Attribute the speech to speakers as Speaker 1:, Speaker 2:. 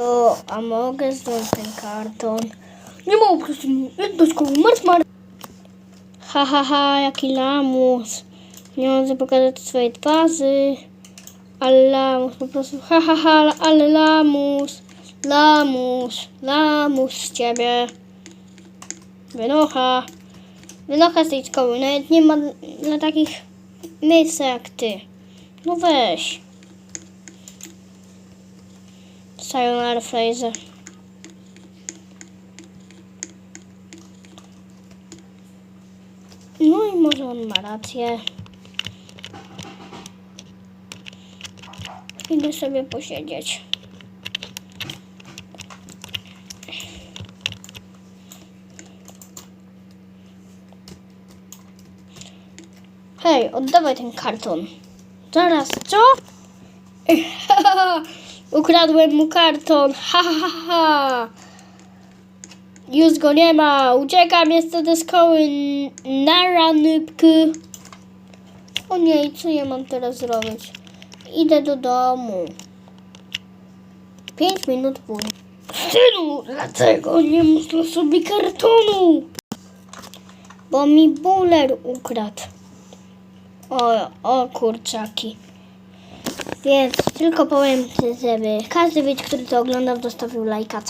Speaker 1: To, a mogę zdjąć ten karton? Nie mogę po prostu szkoły. Marsz, marsz. Ha, ha, ha, jaki lamus. Nie mogę pokazać swojej twarzy. Ale lamus, po prostu, ha, ha, ha, ale lamus. Lamus, lamus z ciebie. Wynocha. Wynocha z tej szkoły. Nawet nie ma dla takich miejsca jak ty. No weź. Sayonara Fraser. No i może on ma rację. Idę sobie posiedzieć. Hej, oddawaj ten karton. Zaraz, co? Ukradłem mu karton. Ha, ha, ha. Już go nie ma. Uciekam, jestem do szkoły. Nara, nybky. O nie, co ja mam teraz zrobić? Idę do domu. Pięć minut później. Synu, dlaczego nie muszę sobie kartonu? Bo mi buler ukradł. O, o kurczaki. Więc tylko powiem, żeby każdy widz, który to oglądał, zostawił lajka.